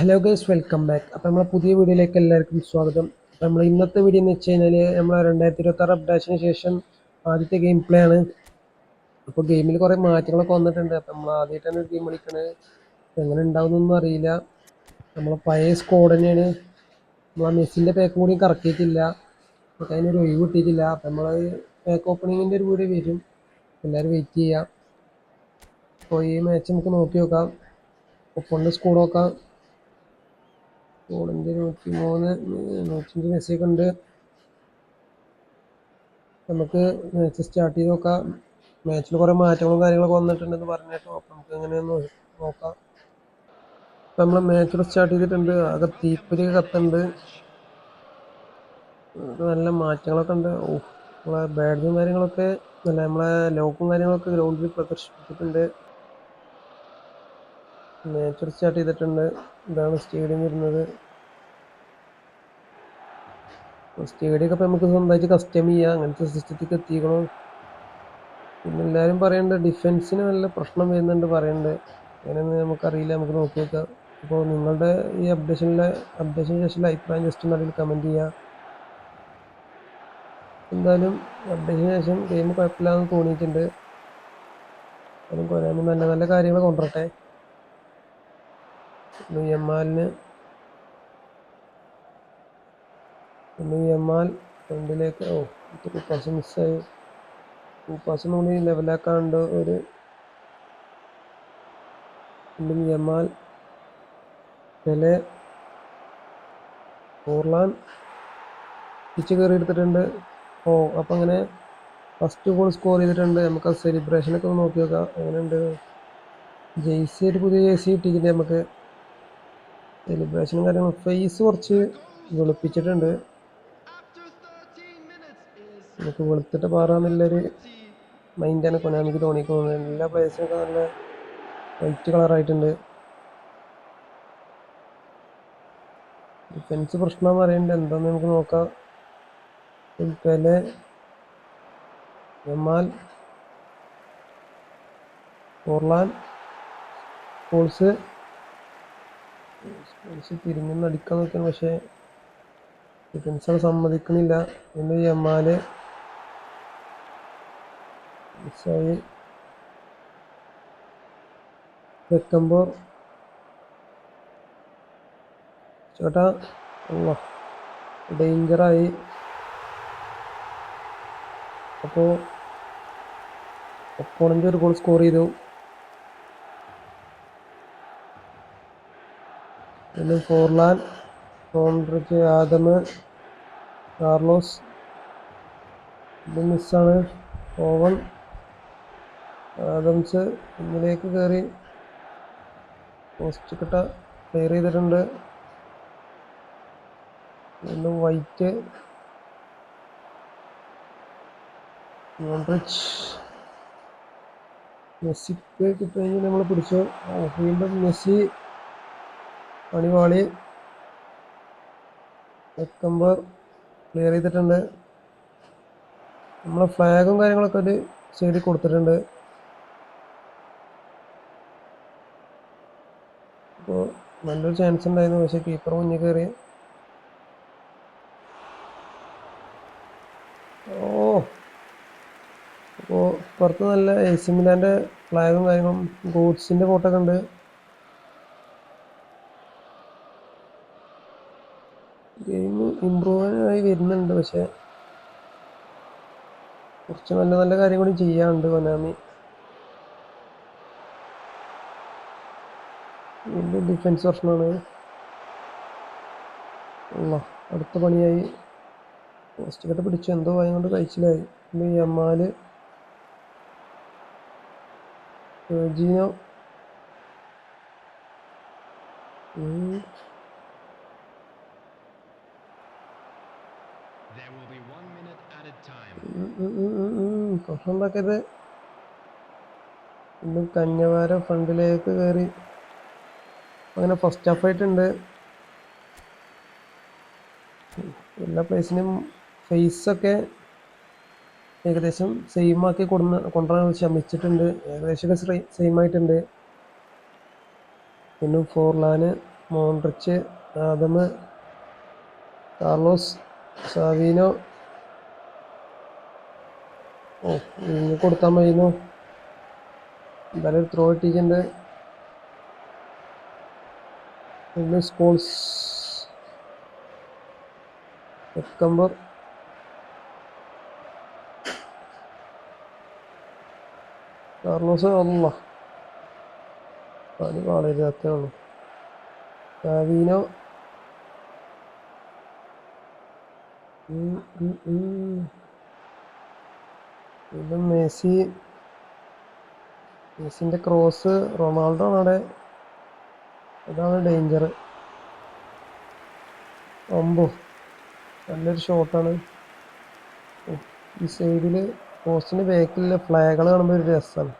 Hello guys welcome back അപ്പോൾ നമ്മളെ പുതിയ വീഡിയോയിലേക്ക് എല്ലാവർക്കും സ്വാഗതം. അപ്പോൾ നമ്മൾ ഇന്നത്തെ വീഡിയോ എന്ന് വെച്ച് കഴിഞ്ഞാൽ നമ്മൾ രണ്ടായിരത്തി ഇരുപത്തി ആറ് അപ്ഡേഷന് ശേഷം ആദ്യത്തെ ഗെയിം പ്ലേ ആണ് അപ്പോൾ ഗെയിമിൽ കുറേ മാറ്റങ്ങളൊക്കെ വന്നിട്ടുണ്ട്. അപ്പോൾ നമ്മൾ ആദ്യമായിട്ടാണ് ഒരു ഗെയിം കളിക്കണത്. എങ്ങനെ ഉണ്ടാവുന്നൊന്നും അറിയില്ല. നമ്മൾ പഴയ സ്കോഡ് തന്നെയാണ്. നമ്മൾ ആ മെസ്സിന്റെ പേക്ക് കൂടി കറക്കിയിട്ടില്ല. അപ്പോൾ അതിനൊരു ഒഴിവ് കിട്ടിയിട്ടില്ല. അപ്പോൾ നമ്മൾ പാക്ക് ഓപ്പണിങ്ങിന്റെ ഒരു വീഡിയോ വരും. എല്ലാവരും വെയിറ്റ് ചെയ്യാം. അപ്പോൾ ഈ മാച്ച് നമുക്ക് നോക്കി നോക്കാം. ഒപ്പം സ്കൂൾ നോക്കാം. സ്കോഡിന്റെ നൂറ്റി മൂന്ന് നൂറ്റഞ്ച് മെസ്സിയൊക്കെ ഉണ്ട്. നമുക്ക് മാച്ച് സ്റ്റാർട്ട് ചെയ്ത് നോക്കാം. മാച്ചിൽ കുറേ മാറ്റങ്ങളും കാര്യങ്ങളൊക്കെ വന്നിട്ടുണ്ടെന്ന് പറഞ്ഞു കേട്ടോ അപ്പം നമുക്ക് എങ്ങനെയൊന്ന് നോക്കാം. ഇപ്പം നമ്മൾ മാച്ച് സ്റ്റാർട്ട് ചെയ്തിട്ടുണ്ട്. ആകെ തീപ്പൊരി കത്തുണ്ട് നല്ല മാറ്റങ്ങളൊക്കെ ഉണ്ട്. ഓ നമ്മളെ ബാഡ്ജും കാര്യങ്ങളൊക്കെ അല്ല നമ്മളെ ലോക്കും കാര്യങ്ങളൊക്കെ ഗ്രൗണ്ടിൽ പ്രദർശിപ്പിച്ചിട്ടുണ്ട്. മാച്ച് സ്റ്റാർട്ട് ചെയ്തിട്ടുണ്ട്. ഇതാണ് സ്റ്റേഡിയം വരുന്നത് സ്റ്റേഡിയം ഒക്കെ ഇപ്പം നമുക്ക് സ്വന്തമായിട്ട് കസ്റ്റം ചെയ്യാം. അങ്ങനത്തെ സിസ്റ്റത്തിലേക്ക് എത്തിക്കണം. പിന്നെ എല്ലാവരും പറയുന്നുണ്ട് ഡിഫൻസിന് നല്ല പ്രശ്നം വരുന്നുണ്ട് പറയുന്നുണ്ട് അങ്ങനെയൊന്നും നമുക്കറിയില്ല. നമുക്ക് നോക്കി നോക്കാം. അപ്പോൾ നിങ്ങളുടെ ഈ അപ്ഡേഷനിലെ അപ്ഡേഷന് ശേഷമുള്ള അഭിപ്രായം ജസ്റ്റ് അതിൽ കമന്റ് ചെയ്യാം. എന്തായാലും അപ്ഡേഷന് ശേഷം ഗെയിം കുഴപ്പമില്ലാന്ന് തോന്നിയിട്ടുണ്ട്. അതും കൊരാനും നല്ല നല്ല കാര്യങ്ങൾ കൊണ്ടുവരട്ടെ. എം യമാലിന് പിന്നെ യമാൽ ഫ്രണ്ടിലേക്ക് ഓ പാസ് മിസ്സായി പാസ് കൂടി ലെവലാക്കാണ്ട് ഒരു പിന്നെ യമാൽ പെലെ ഓർലാൻ പിച്ച് കയറി എടുത്തിട്ടുണ്ട്. ഓ അപ്പം അങ്ങനെ ഫസ്റ്റ് ഗോൾ സ്കോർ ചെയ്തിട്ടുണ്ട്. നമുക്ക് ആ സെലിബ്രേഷനൊക്കെ ഒന്ന് നോക്കി നോക്കാം. എങ്ങനെയുണ്ട്? ജേഴ്സി ഒരു പുതിയ ജേഴ്സി കിട്ടിയിട്ടുണ്ട് നമുക്ക്. സെലിബ്രേഷനും കാര്യങ്ങളും. ഫേസ് കുറച്ച് വെളുപ്പിച്ചിട്ടുണ്ട്. നമുക്ക് വെളുത്തിട്ട് പാറാന്നുള്ളൊരു മൈൻഡാണ് കൊനാമിക്ക് തോന്നിക്കുന്നത് എല്ലാ പ്ലേസിനൊക്കെ നല്ല വൈറ്റ് കളറായിട്ടുണ്ട് ഡിഫൻസ് പ്രശ്നം പറയുന്നുണ്ട് എന്താന്ന് നമുക്ക് നോക്കാം. പെലെ. ജമാൽ ഓർലാൻ. സ്പോൾസ് സ്പോൾസ് തിരിഞ്ഞൊന്ന് അടിക്കാൻ നോക്കിയാണ്. പക്ഷേ ഡിഫൻസ് സമ്മതിക്കുന്നില്ല. പിന്നെ ജമാൽ മിസ്സായി വെക്കുമ്പോൾ ചേട്ടാ ഡേഞ്ചറായി അപ്പോൾ ഒപ്പോണന്റ് ഒരു ഗോൾ സ്കോർ ചെയ്തു. പിന്നെ ഫോർലാൻ കോൺട്രിക്ക് ആദമ് കാർലോസ്. ഇത് മിസ്സാണ് ഓവൻ ആദംസ് ഇന്നിലേക്ക് കയറി പോസ്റ്റ് കിട്ട ക്ലിയർ ചെയ്തിട്ടുണ്ട്. വീണ്ടും വൈറ്റ് മോൺറിച്ച് മെസ്സിക്ക് കിട്ടുമെങ്കിൽ നമ്മൾ പിടിച്ചു. വീണ്ടും മെസ്സി പണിവാളി എക്കമ്പർ ക്ലിയർ ചെയ്തിട്ടുണ്ട്. നമ്മളെ ഫ്ലാഗും കാര്യങ്ങളൊക്കെ ഒരു സൈഡിൽ കൊടുത്തിട്ടുണ്ട്. അപ്പോൾ നല്ലൊരു ചാൻസ് ഉണ്ടായിരുന്നു. പക്ഷേ കീപ്പർ മുന്നിൽ കയറി. ഓ. അപ്പോൾ പുറത്ത് നല്ല ഏസിമിലാന്റെ ഫ്ലാഗും കാര്യങ്ങളും ഗോഡ്സിന്റെ ഫോട്ടോ ഒക്കെ ഉണ്ട്. ഗെയിം ആയി വരുന്നുണ്ട്. പക്ഷേ കുറച്ച് നല്ല നല്ല കാര്യം കൂടി ചെയ്യാനുണ്ട്. കൊനാമി വീണ്ടും ഡിഫൻസ് പ്രശ്നമാണ്. അല്ല അടുത്ത പണിയായി. ഫസ്റ്റ് കട്ട് പിടിച്ചു എന്തോ ആയതുകൊണ്ട് കൊണ്ട് കഴിച്ചില്ലായി പിന്നെ യമാൽ ജീനോ പ്രശ്നം ഉണ്ടാക്കരുത്. കന്യവാരം ഫ്രണ്ടിലേക്ക് കയറി അങ്ങനെ ഫസ്റ്റ് ഹാഫ് ആയിട്ടുണ്ട്. എല്ലാ പ്ലേസിനും ഫേസൊക്കെ ഏകദേശം സെയിം ആക്കി കൊടുന്ന് കൊണ്ടുവരാൻ ശ്രമിച്ചിട്ടുണ്ട്. ഏകദേശമൊക്കെ സെയിം ആയിട്ടുണ്ട്. പിന്നെ ഫോർലാന് മോൺട്രിച്ച് ആദമ് കാർലോസ് സാവീനോ. ഓ ഇനി കൊടുത്താൽ മതിയെന്നു? എന്തായാലും ത്രോ ഇട്ടിട്ടുണ്ട് പിന്നെ സ്കൂൾസ് സെപ്റ്റംബർ കാർലോസ് അല്ല പണി പാടരുത് അത്രേ ഉള്ളൂ. കാവീനോ മെസ്സി. മെസ്സിന്റെ ക്രോസ് റൊണാൾഡോ ആണ് അവിടെ. അതാണ് ഡേഞ്ചർ അമ്പോ നല്ലൊരു ഷോട്ടാണ് ഈ സൈഡിൽ പോസ്റ്റിന് ബാക്കിലുള്ള ഫ്ലാഗുകൾ കാണുമ്പോൾ ഒരു രസമാണ്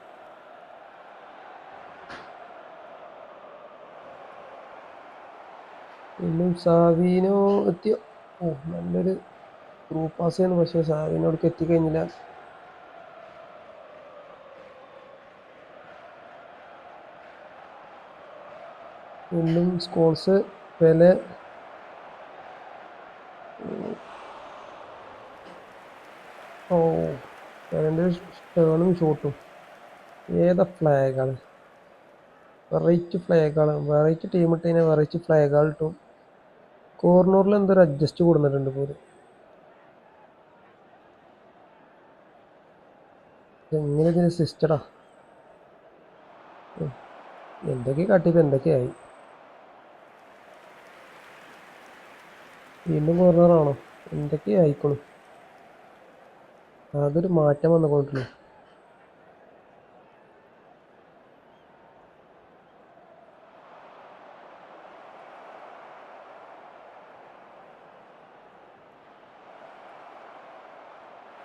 ഇന്നും സാവീനോ എത്തിയോ? ഓ നല്ലൊരു ഗ്രൂപ്പ് പാസ് ആണ് പക്ഷേ സാവീനോ അവിടേക്ക് എത്തിക്കഴിഞ്ഞില്ല. വീണ്ടും സ്കോൾസ് പെലെ ഓ പെലന്റെ ടേണും ഷോട്ടും ഏതാ ഫ്ലാഗാണ് വെറൈറ്റി ഫ്ലാഗാണ് വെറൈറ്റി ടീം ഇട്ട് കഴിഞ്ഞാൽ വെറൈറ്റി ഫ്ലാഗാൾ കിട്ടും. കോർണറിൽ എന്തൊരു അഡ്ജസ്റ്റ് കൊടുത്തിട്ടുണ്ട് പോലും എങ്ങനെ ഇതിന് സിസ്റ്റടാ എന്തൊക്കെ കാട്ടിയപ്പോൾ എന്തൊക്കെയായി? വീണ്ടും കോർണറാണോ എന്തൊക്കെ ആയിക്കോളും. അതൊരു മാറ്റം വന്നുകൊണ്ടിരുന്നു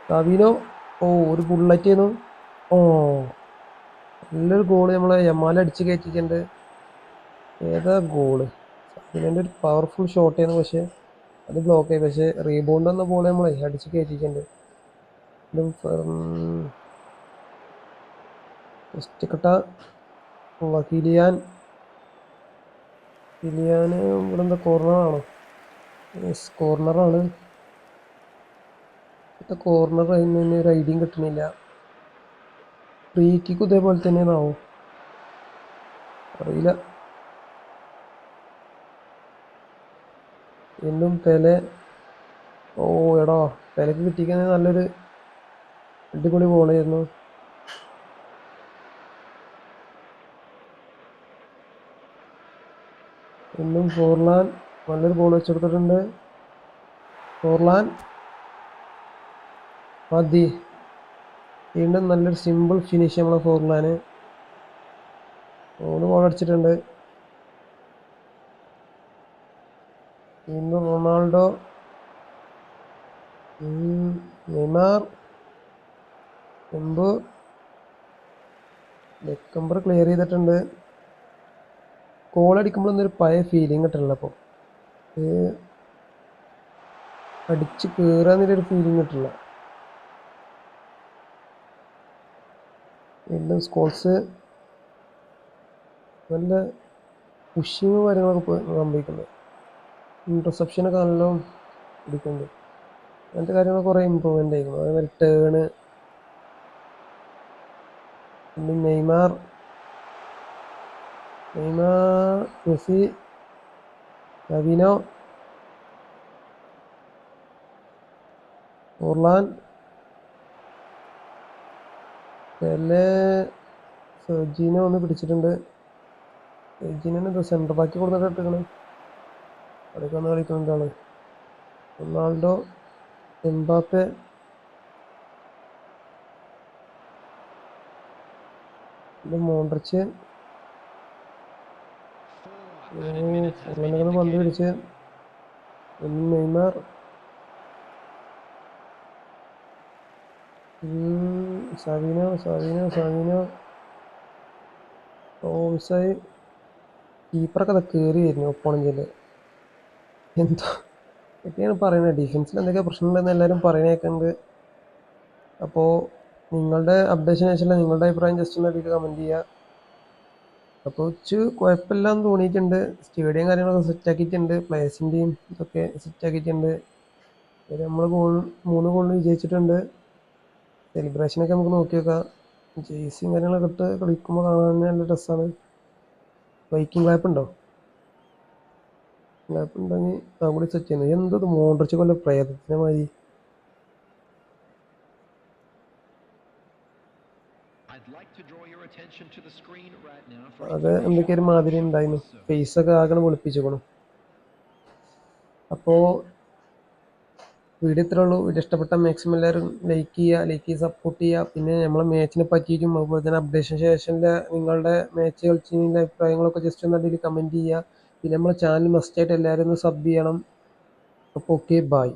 കവിനോ? ഓ ഒരു ബുള്ളറ്റ് ചെയ്യുന്നു ഓ നല്ലൊരു ഗോൾ നമ്മളെ യമാല അടിച്ച് കയറ്റിയിട്ടുണ്ട്. ഏതാ ഗോൾ ഒരു പവർഫുൾ ഷോട്ട് ആയിരുന്നു പക്ഷേ. അത് ബ്ലോക്ക് ആയി. പക്ഷേ റീബോണ്ട് വന്ന ബോൾ നമ്മളെ അടിച്ച് കയറ്റിയിട്ടുണ്ട് ഫസ്റ്റ് കട്ട. കിലിയാൻ. കിലിയാന് ഇവിടെ എന്താ കോർണറാണോ യെസ് കോർണറാണ് ഇപ്പോഴത്തെ കോർണർ അതിന് ഒരു ഐഡിയും കിട്ടണില്ല. ഫ്രീ കിക്ക് ഇതേപോലെ തന്നെയാണാവോ? അറിയില്ല. വീണ്ടും പെലെ. ഓ എടോ പെലക്ക് കിട്ടിക്കുന്നത് നല്ലൊരു അടിപൊളി ബോളായിരുന്നു ഇന്നും ഫോർലാൻ നല്ലൊരു ബോൾ വെച്ചെടുത്തിട്ടുണ്ട്. ഫോർലാൻ മതി. വീണ്ടും നല്ലൊരു സിമ്പിൾ ഫിനിഷ് നമ്മളെ ഫോർലാന്. മൂന്ന് ബോൾ അടിച്ചിട്ടുണ്ട്. റൊണാൾഡോ നെയ്മാർ എംബു ഡെക്കംബർ ക്ലിയർ ചെയ്തിട്ടുണ്ട്. കോൾ അടിക്കുമ്പോൾ ഒന്നൊരു പഴയ ഫീലിംഗ് കിട്ടണില്ല അപ്പോൾ അടിച്ച് കയറാന്നൊരു ഫീലിംഗ് കിട്ടില്ല വീണ്ടും സ്കോൾസ് നല്ല പുഷിങ് കാര്യങ്ങളൊക്കെ ഇപ്പൊ സംഭവിക്കുന്നുണ്ട് ഇന്റർസെപ്ഷനൊക്കെ നല്ലോണം പിടിക്കുന്നുണ്ട് അങ്ങനത്തെ കാര്യങ്ങൾ കുറേ ഇമ്പ്രൂവ്മെന്റ് ആയിരുന്നു അതേപോലെ ടേണ് പിന്നെ നെയ്മാർ. നെയ്മാർ മെസ്സി കവിനോ ഓർലാൻ പെലെ സെർജീനോ ഒന്ന് പിടിച്ചിട്ടുണ്ട്. സെർജീനോ സെന്റർ ബാക്കി കൊടുത്തിട്ട് ഇട്ടിക്കണ്? അവിടേക്ക് വന്ന് കളിക്കുന്നുണ്ട് ആൾ റൊണാൾഡോ എംബാപ്പെ ഇത് മോൺട്രിച്ച് അങ്ങനെ പന്ത് പിടിച്ച്. നെയ്മാർ. സവീനോ സവീനോ സവീനോ. ഓംസായി കീപ്പറൊക്കെ കയറി വരുന്നു ഒപ്പോണഞ്ചിൽ എന്തോ? ഒക്കെയാണ് പറയുന്നത്. ഡിഫൻസിൽ എന്തൊക്കെ പ്രശ്നമുണ്ടെന്ന് എല്ലാവരും പറയുന്നേക്കുന്നുണ്ട് അപ്പോൾ നിങ്ങളുടെ അപ്ഡേഷൻ വെച്ചാൽ നിങ്ങളുടെ അഭിപ്രായം ജസ്റ്റ് ഒന്ന് അതിൽ കമന്റ് ചെയ്യുക. അപ്പോൾ കുറച്ച് കുഴപ്പമില്ല എന്ന് തോന്നിയിട്ടുണ്ട്. സ്റ്റേഡിയം കാര്യങ്ങളൊക്കെ സെറ്റ് ആക്കിയിട്ടുണ്ട്. പ്ലേയേഴ്സിന്റെയും ഇതൊക്കെ സെറ്റ് ആക്കിയിട്ടുണ്ട്. നമ്മൾ ഗോൾ മൂന്ന് ഗോൾ വിജയിച്ചിട്ടുണ്ട്. സെലിബ്രേഷനൊക്കെ നമുക്ക് നോക്കി നോക്കാം ജേഴ്സിയും കാര്യങ്ങളൊക്കെ ഇട്ട് കളിക്കുമ്പോൾ കാണാൻ നല്ല ഡ്രസ്സാണ് ബൈക്കിംഗ് ക്ലാപ്പ് ഉണ്ടോ? ഉണ്ടെങ്കിൽ അതും കൂടി സെറ്റ് ചെയ്യുന്നത് എന്തത് മോണ്ടറിച്ച് കൊല്ല പ്രേതത്തിനെ മാതിരി? അത് എന്തൊക്കെയൊരു മാതിരി ഉണ്ടായിരുന്നു ഫേസൊക്കെ ആകണം പൊളിപ്പിച്ചേക്കണം. അപ്പോൾ വീഡിയോ ഇത്രേ ഉള്ളൂ. വീഡിയോ ഇഷ്ടപ്പെട്ട മാക്സിമം എല്ലാവരും ലൈക്ക് ചെയ്യുക ലൈക്ക് ചെയ്ത് സപ്പോർട്ട് ചെയ്യുക പിന്നെ നമ്മളെ മാച്ചിനെ പറ്റിയിട്ടും അതുപോലെ തന്നെ അപ്ഡേഷൻ ശേഷമില്ല നിങ്ങളുടെ മാച്ച് കളിച്ചതിന്റെ അഭിപ്രായങ്ങളൊക്കെ ജസ്റ്റ് ഒന്ന് അതിൽ കമന്റ് ചെയ്യുക പിന്നെ നമ്മളെ ചാനൽ മസ്റ്റായിട്ട് എല്ലാവരും ഒന്ന് സബ് ചെയ്യണം. അപ്പോൾ ഓക്കെ ബായ്